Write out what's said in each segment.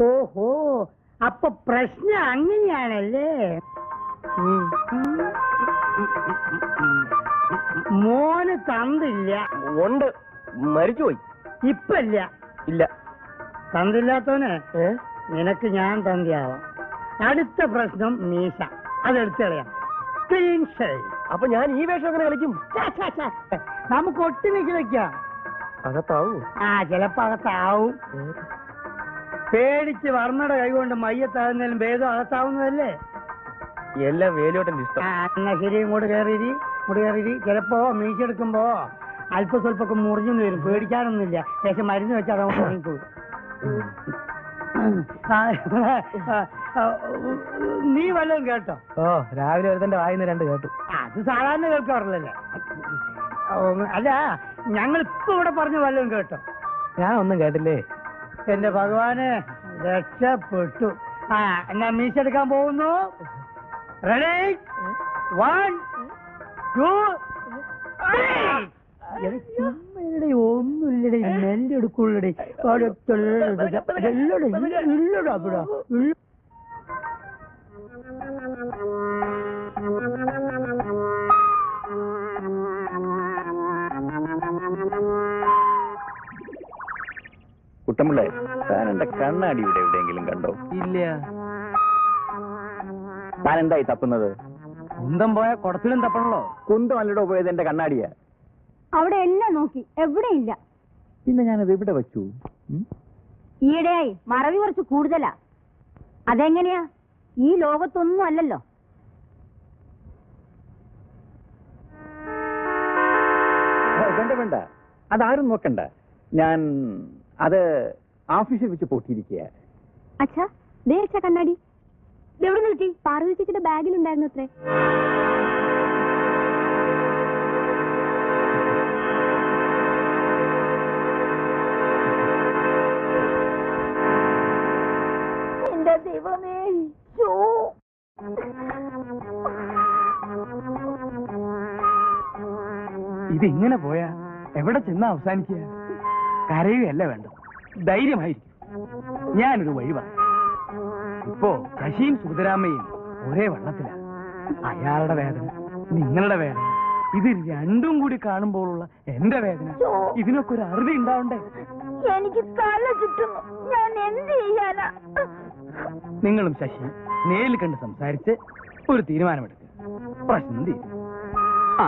ഓഹോ അപ്പൊ പ്രശ്നം അങ്ങനെയാണല്ലേ. മോന് തന്നില്ല ഉണ്ട്. മരിച്ചുപോയി. ഇപ്പല്ല. ഇല്ല. തന്നില്ലാത്തവനെ നിനക്ക് ഞാൻ തന്തിയാവാം അടുത്ത പ്രശ്നം മീശ. അതെടുത്തറിയാം അപ്പൊ ഞാൻ ഈ വേഷം അങ്ങനെ കളിക്കും. നമുക്ക് ഒട്ടുമിച്ച് വെക്കാം. അകത്താവൂ? ആ ചിലപ്പോ അകത്താവും. പേടിച്ച് വർമ്മയുടെ കൈകൊണ്ട് മയ്യത്താകുന്നതിലും ഭേദം അകത്താവുന്നതല്ലേ? എല്ലാം വേലോട്ടന്റെ ഇഷ്ടം. എന്നാ ശരി ഇങ്ങോട്ട് കയറിയിരി ഇങ്ങോട്ട് കയറിയിരി. ചിലപ്പോ മീശെടുക്കുമ്പോ അല്പ സ്വല്പൊക്കെ മുറിഞ്ഞു വരും. പേടിക്കാനൊന്നുമില്ല. പക്ഷെ മരുന്ന് വെച്ചാൽ അതോ നീ വല്ലതും കേട്ടോ? ഓ രാവിലെ ഒരുത്തന്റെ വായിന്ന് രണ്ട് കേട്ടു. അത് സാധാരണ കേൾക്കാറില്ലല്ലേ? അല്ല ഞങ്ങൾ ഇപ്പൊ ഇവിടെ പറഞ്ഞു വല്ലതും കേട്ടോ? ഞാൻ ഒന്നും കേട്ടില്ലേ? എന്റെ ഭഗവാന് രക്ഷപ്പെട്ടു. ആ എന്നാ മീശ എടുക്കാൻ പോകുന്നു? റെഡി വൺ ടു ഒന്നുമില്ലടേ മെല്ലെ എടുക്കുള്ളടേ. ഇല്ലടാ. കുട്ടമ്പിള്ളേ താൻ എന്റെ കണ്ണാടി ഇവിടെ എവിടെയെങ്കിലും കണ്ടോ? ഇല്ല. താൻ എന്തായി തപ്പുന്നത്? കുന്തം പോയ കുടത്തിലും തപ്പണല്ലോ. കുന്തം അല്ലടോ പോയത് എന്റെ കണ്ണാടിയാ. അവിടെ എല്ലാം നോക്കി എവിടെയില്ല. പിന്നെ ഞാനത് എവിടെ വെച്ചു? ഈയിടെയായി മറവി കുറച്ച് കൂടുതലാ. അതെങ്ങനെയാ? ഈ ലോകത്തൊന്നും അല്ലല്ലോ. വേണ്ട വേണ്ട. അതാരും നോക്കണ്ട. ഞാൻ അത് ഓഫീസിൽ വെച്ച് പൊട്ടിയിരിക്കുക അച്ഛാ ദേ അച്ഛാ കണ്ണാടി. എവിടെ നിർത്തി പാർവതി ചേച്ചിയുടെ ബാഗിലുണ്ടായിരുന്നു അത്രേ. എന്റെ ദൈവമേ ഇതിങ്ങനെ പോയാ എവിടെ ചെന്ന് അവസാനിക്കുക? കരയുകയല്ല വേണ്ട ധൈര്യമായിരിക്കും. ഞാനൊരു വഴി പറഞ്ഞു ഇപ്പോ ശശിയും സുതരാമയും ഒരേ വെള്ളത്തിലാണ് അയാളുടെ വേദന നിങ്ങളുടെ വേദന ഇത് രണ്ടും കൂടി കാണുമ്പോഴുള്ള എന്റെ വേദന. ഇതിനൊക്കെ ഒരു അറുതി ഉണ്ടാവണ്ടേ? എനിക്ക് തല ചുറ്റുന്നു. ഞാൻ എന്ത് ചെയ്യാനാ? നിങ്ങളും ശശി നേരിൽ കണ്ട് സംസാരിച്ച് ഒരു തീരുമാനമെടുക്കുക പ്രശ്നം തീരും. ആ.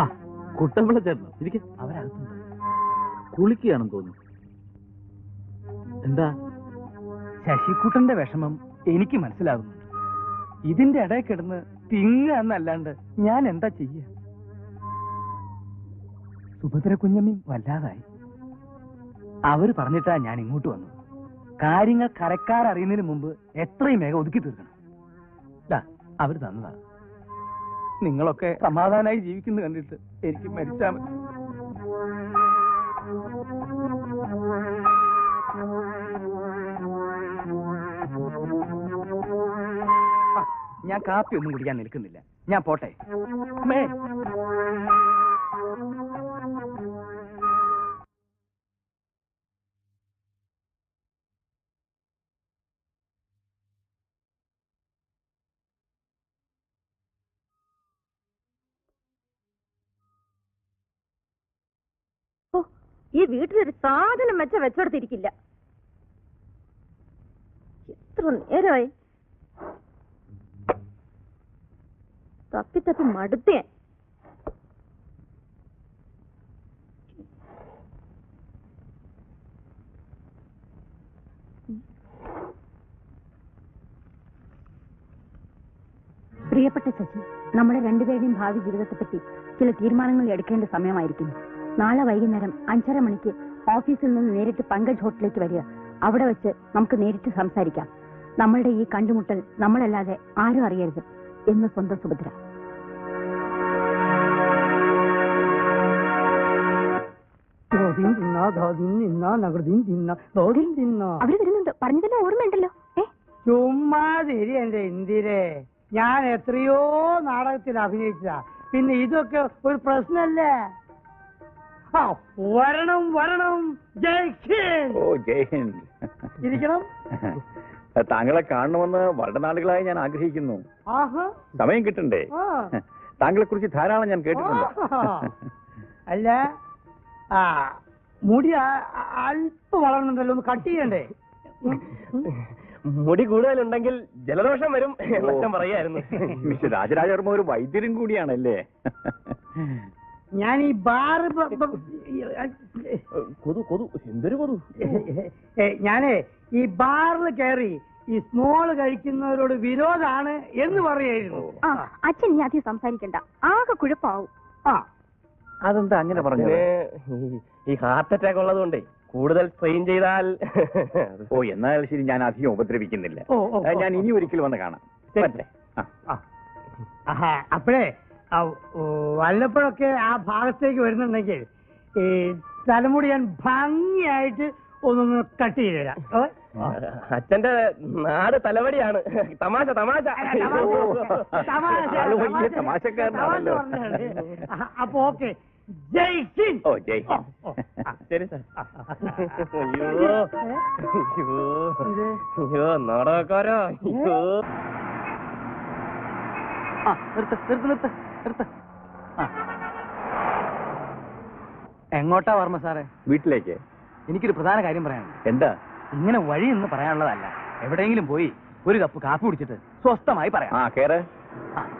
ആ കുട്ടമ്പിള്ള ചേട്ടനോ? ഇരിക്കെ. അവരകത്തുണ്ട്. കുളിക്കുകയാണെന്ന് തോന്നുന്നു. എന്താ? ശശിക്കുട്ടന്റെ വിഷമം എനിക്ക് മനസ്സിലാകുന്നുണ്ട് ഇതിന്റെ ഇടയിൽ കിടന്ന് തിങ്ങ എന്നല്ലാണ്ട് ഞാൻ എന്താ ചെയ്യ? സുഭദ്ര കുഞ്ഞമ്മയും വല്ലാതായി. അവർ പറഞ്ഞിട്ടാ ഞാൻ ഇങ്ങോട്ട് വന്നു. കാര്യങ്ങൾ കരക്കാരറിയുന്നതിന് മുമ്പ് എത്രയും വേഗം ഒതുക്കി തീർക്കണം. അവർ തന്നതാ. നിങ്ങളൊക്കെ സമാധാനമായി ജീവിക്കുന്നു കണ്ടിട്ട് എനിക്ക് മരിച്ചാ മതി. ഞാൻ കാപ്പി ഒന്നും കുടിക്കാൻ നിൽക്കുന്നില്ല. ഞാൻ പോട്ടെ. ഈ വീട്ടിലൊരു സാധനം വെച്ച വെച്ചോടത്തിരിക്കില്ല. എത്ര നേരമായി തപ്പി തപ്പി മടുത്തേ. പ്രിയപ്പെട്ട ശശി നമ്മുടെ രണ്ടുപേരുടെയും ഭാവി ജീവിതത്തെപ്പറ്റി ചില തീരുമാനങ്ങൾ എടുക്കേണ്ട സമയമായിരിക്കുന്നു. നാളെ വൈകുന്നേരം അഞ്ചര മണിക്ക് ഓഫീസിൽ നിന്ന് നേരിട്ട് പങ്കജ് ഹോട്ടലിലേക്ക് വരിക. അവിടെ വെച്ച് നമുക്ക് നേരിട്ട് സംസാരിക്കാം. നമ്മളുടെ ഈ കണ്ടുമുട്ടൽ നമ്മളല്ലാതെ ആരും അറിയരുത്. എന്ന് സ്വന്തം സുഭദ്ര. അവർ വരുന്നുണ്ട്. പറഞ്ഞതെല്ലാം ഓർമ്മയുണ്ടല്ലോ. എന്റെ ഇന്ദിരെ. ഞാൻ എത്രയോ നാടകത്തിൽ അഭിനയിച്ചതാ. പിന്നെ ഇതൊക്കെ ഒരു പ്രശ്നല്ലേ? ആ വരണം വരണം. ജയ് ഹിന്ദ്. ഓ ജയ് ഹിന്ദ്. ഇരിക്കണം. താങ്കളെ കാണണമെന്ന് വളരെ നാളുകളായി ഞാൻ ആഗ്രഹിക്കുന്നു. ആഹാ. സമയം കിട്ടണ്ടേ? ആ. താങ്കളെ കുറിച്ച് ധാരാളം ഞാൻ കേട്ടിട്ടുണ്ട്. അല്ല ആ മുടി അല്പം വളർന്നുണ്ടല്ലോ ഒന്ന് കട്ട് ചെയ്യണ്ടേ. മുടി കൂടുതലുണ്ടെങ്കിൽ ജലദോഷം വരും എന്നൊക്കെ പറയായിരുന്നു. മിസ്റ്റർ രാജരാജവർമ്മ ഒരു വൈദ്യരും കൂടിയാണല്ലേ? ഞാൻ ഈ ബാറ് ബ- ബ- കൊതു കൊതു എന്തൊരു കൊതു? ഞാനേ ഈ ബാറിൽ കയറി ഈ സ്മോൾ കഴിക്കുന്നവരോട് വിരോധാണ് എന്ന് പറയായിരുന്നു ആ അച്ഛൻ ഞാൻ അധികം സംസാരിക്കണ്ട ആകെ കുഴപ്പാവും ആ അതെന്താ അങ്ങനെ പറഞ്ഞത് ഈ- ഹാർട്ട് അറ്റാക്ക് ഉള്ളതുകൊണ്ടേ കൂടുതൽ സ്ട്രെയിൻ ചെയ്താൽ ഓ എന്നാൽ ശരി ഞാൻ അധികം ഉപദ്രവിക്കുന്നില്ല ഓ, ഓ, ഓ. ഞാൻ ഇനി ഒരിക്കലും വന്ന് കാണാം ശരി. പറ്റേ ആ. ആ. ആഹാ, അപ്പഴേ ആ, ഓ, വല്ലപ്പോഴൊക്കെ ആ ഭാഗത്തേക്ക് വരുന്നുണ്ടെങ്കിൽ ഈ തലമുടി ഞാൻ ഭംഗിയായിട്ട് ഒന്നൊന്ന് കട്ട് ചെയ്ത് തരാം അച്ഛന്റെ നാട് തലവടിയാണ് തമാശ തമാശ തമാശക്കാരനാണല്ലോ. അപ്പൊ ഓക്കെ ജയ് ഹിന്ദ് ഓ ജയ്. ശരി സാർ. അയ്യോ അയ്യോ അയ്യോ നാടകക്കാരോ അയ്യോ ആ നിർത്ത് നിർത്ത് നിർത്ത് നിർത്ത് എങ്ങോട്ടാ വർമ്മ സാറേ വീട്ടിലേക്ക് എനിക്കൊരു പ്രധാന കാര്യം പറയാനുണ്ട്. എന്താ? ഇങ്ങനെ വഴി എന്ന് പറയാനുള്ളതല്ല. എവിടെയെങ്കിലും പോയി ഒരു കപ്പ് കാപ്പി കുടിച്ചിട്ട് സ്വസ്ഥമായി പറയാം. ആ കേറ്. ആ.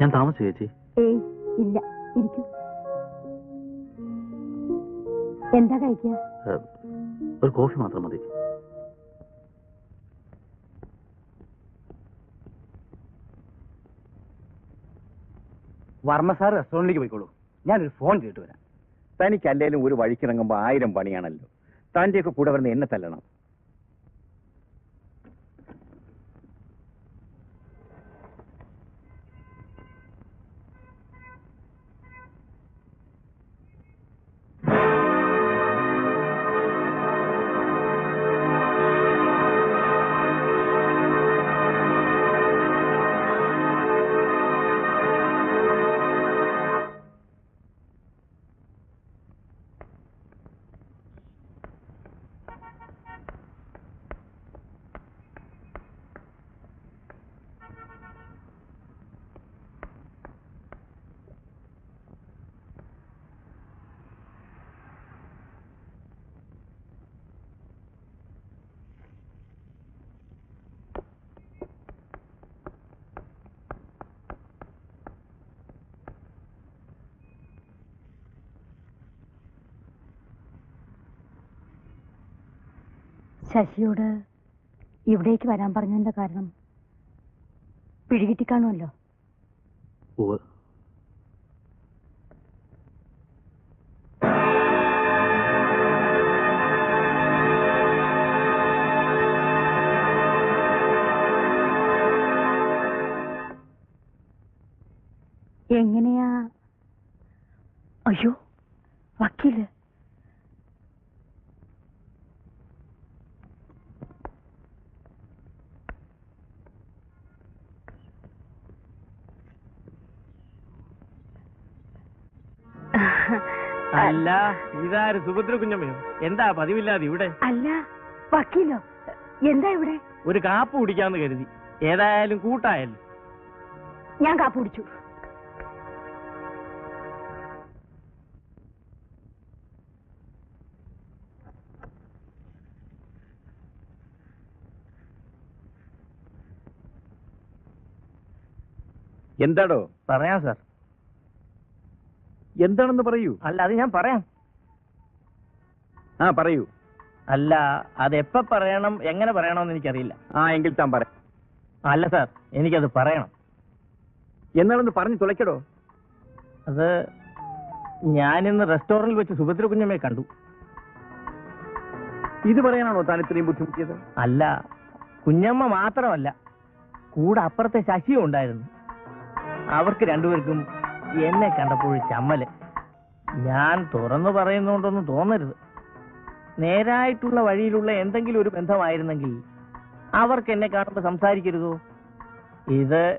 ഞാൻ താമസിച്ചു ചേച്ചി? ഏയ് ഇല്ല. എന്താ കഴിക്കുക ഒരു കോഫി മാത്രം മതി. വർമ്മ സാർ റെസ്റ്റോറന്റിലേക്ക് പോയിക്കോളൂ. ഞാനൊരു ഫോൺ ചെയ്തിട്ട് വരാം. തനിക്ക് അല്ലേലും ഒരു വഴിക്കിറങ്ങുമ്പോൾ ആയിരം പണിയാണല്ലോ. തന്റെയൊക്കെ കൂടെ വരുന്ന എന്നെ തല്ലണം. ശശിയോട് ഇവിടേക്ക് വരാൻ പറഞ്ഞതിന്റെ കാരണം പിടികിട്ടിക്കാണുമല്ലോ. എങ്ങനെയാ? അയ്യോ വക്കീൽ. അല്ല ഇതാര് സുഭദ്ര കുഞ്ഞമ്മയോ? എന്താ പതിവില്ലാതെ ഇവിടെ? അല്ല വക്കീലോ? എന്താ ഇവിടെ? ഒരു കാപ്പ് കുടിക്കാന്ന് കരുതി. ഏതായാലും കൂട്ടായാലും ഞാൻ കാപ്പ് കുടിച്ചു. എന്താടോ? പറയാം സാർ. എന്താണെന്ന് പറയൂ. അല്ല അത് ഞാൻ പറയാം. ആ പറയൂ. അല്ല അത് എപ്പോ പറയണം എങ്ങനെ പറയണമെന്ന് എനിക്കറിയില്ല. ആ എങ്കിൽ താൻ പറ. അല്ല സാർ എനിക്കത് പറയണം. എന്നാണെന്ന് പറഞ്ഞു തുളയ്ക്കടോ. അത് ഞാനിന്ന് റെസ്റ്റോറന്റിൽ വെച്ച് സുഭദ്ര കുഞ്ഞമ്മയെ കണ്ടു. ഇത് പറയാനാണോ താൻ ഇത്രയും ബുദ്ധിമുട്ടിയത്? അല്ല കുഞ്ഞമ്മ മാത്രമല്ല കൂടെ അപ്പുറത്തെ ശശിയും ഉണ്ടായിരുന്നു. അവർക്ക് രണ്ടുപേർക്കും എന്നെ കണ്ടപ്പോൾ ചമ്മൽ. ഞാൻ തുറന്നു പറയുന്നുണ്ടെന്ന് തോന്നരുത്. നേരായിട്ടുള്ള വഴിയിലുള്ള എന്തെങ്കിലും ഒരു ബന്ധമായിരുന്നെങ്കിൽ അവർക്ക് എന്നെ കാണുമ്പോൾ സംസാരിക്കരുതോ? ഇത്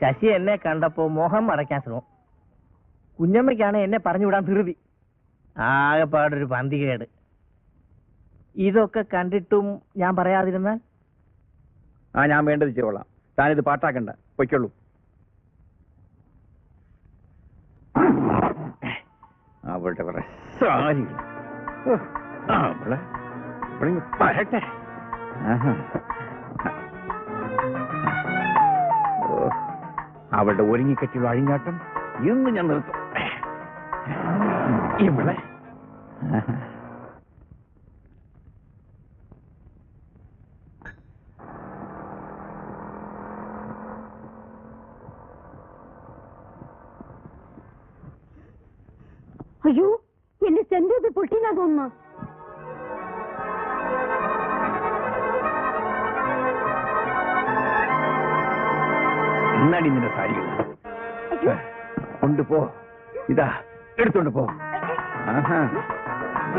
ശശി എന്നെ കണ്ടപ്പോ മോഹം മറയ്ക്കാൻ ശ്രമം. കുഞ്ഞമ്മയ്ക്കാണ് എന്നെ പറഞ്ഞു പറഞ്ഞുവിടാൻ ധൃതി. ആകെപ്പാടൊരു പന്തികേട്. ഇതൊക്കെ കണ്ടിട്ടും ഞാൻ പറയാതിരുന്നാൽ? ആ ഞാൻ വേണ്ടത് ചെയ്തോളാം താനിത് പാട്ടാക്കണ്ട. പൊയ്ക്കൊള്ളൂ. അവളുടെ കുറെ സാരികൾ അവളെ. ഓ, അവളുടെ ഒരുങ്ങിക്കറ്റിയുള്ള വഴിഞ്ഞാട്ടം ഇന്ന് ഞാൻ നിർത്തും. ഇവിടെ അയ്യോ എന്റെ ചെന്തത് പൊട്ടിനാ തോന്നുന്നു. എന്നാടി നിന്റെ സാരികൾ കൊണ്ടുപോ ഇതാ എടുത്തോണ്ട് പോ.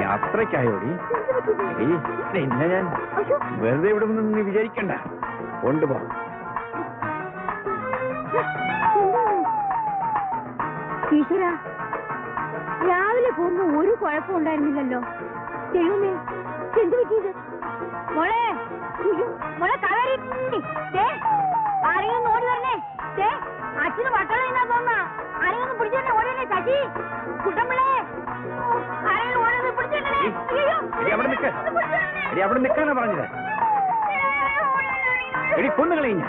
യാത്രക്കായോടി എടീ, നിന്നെ ഞാൻ വെറുതെ ഇവിടെ നിന്ന് നീ വിചാരിക്കണ്ട. കൊണ്ടുപോ ഈശ്വര പോകുമ്പോ ഒരു കുഴപ്പം ഉണ്ടായിരുന്നില്ലല്ലോ. ദൈവമേ എന്ത് പറ്റിയത്? മോളെ അയ്യോ, മോളെ കവരി. ആരെങ്കിലും ഓടി വരണേ. ദേ, അച്ഛന് വട്ടളം എന്നാ തോന്നാ ആരെങ്കിലും ഒന്ന് തന്നെ ഓടണേ ശശി. കുട്ടമ്പിളേ ആരെങ്കിലും ഓടി പിടിച്ചേ അയ്യോ. എടി അവിടെ പിടിച്ചേരണേ. എടി അവിടെ നിൽക്കാനാ പറഞ്ഞത്. എടി കൊന്നുകളഞ്ഞ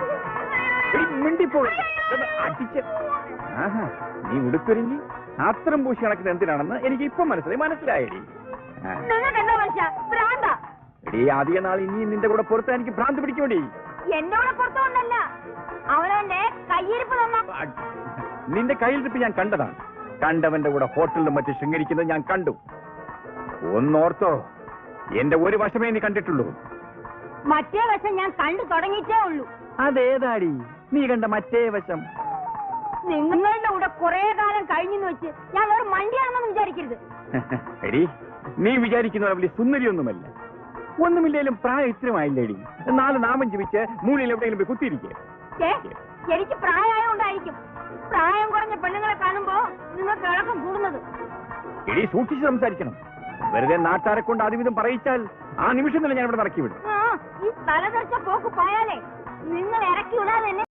എടി മിണ്ടിപ്പോയി. അടിച്ച്. ആഹാ നീ ഉടുത്തൊരുങ്ങി ആത്രം പൂശി കണക്കിന് എന്തിനാണെന്ന് എനിക്ക് ഇപ്പം മനസ്സിലായി മനസ്സിലായി. എടി ആദ്യ നാൾ ഇനിയും നിന്റെ കൂടെ പുറത്ത് എനിക്ക് ഭ്രാന്ത് പിടിക്കുമടി. കൂടെ പുറത്തുകൊണ്ടല്ല കയ്യിരിപ്പ് നിന്റെ കയ്യിലിരിപ്പ് ഞാൻ കണ്ടതാണ്. കണ്ടവന്റെ കൂടെ ഹോട്ടലിലും മറ്റും ശൃംഗരിക്കുന്നത് ഞാൻ കണ്ടു. ഒന്നോർത്തോ എന്റെ ഒരു വശമേ നീ കണ്ടിട്ടുള്ളൂ. മറ്റേ വശം ഞാൻ കണ്ടു തുടങ്ങിയിട്ടേ ഉള്ളൂ. അതേതാടി? നീ കണ്ട മറ്റേ വശം. നിങ്ങളുടെ കൂടെ കുറെ കാലം കഴിഞ്ഞെന്ന് വെച്ച് ഞാൻ ഒരു മണ്ടിയാണെന്നൊന്നും വിചാരിക്കരുത്. എടി നീ വിചാരിക്കുന്ന വലിയ സുന്ദരിയൊന്നുമല്ല. ഒന്നുമില്ലേലും പ്രായം ഇത്രമായില്ലേടി നാല് നാമം ജീവിച്ച് മൂലയിൽ എവിടെയെങ്കിലും പോയി കുത്തിയിരിക്കേ. എനിക്ക് പ്രായമായോണ്ടായിരിക്കും പ്രായം കുറഞ്ഞ പെണ്ണുങ്ങളെ കാണുമ്പോ നിങ്ങൾക്ക് ഇളക്കം കൂടുന്നത്. എടി സൂക്ഷിച്ച് സംസാരിക്കണം. വെറുതെ നാട്ടാരെ കൊണ്ട് അതിവിധം പറയിച്ചാൽ ആ നിമിഷം തന്നെ ഞാൻ ഇവിടെ നടക്കി വിടും ഈ തലതെറിച്ച പോക്ക് പോയാലേ നിങ്ങൾ ഇറക്കി വിടാതെ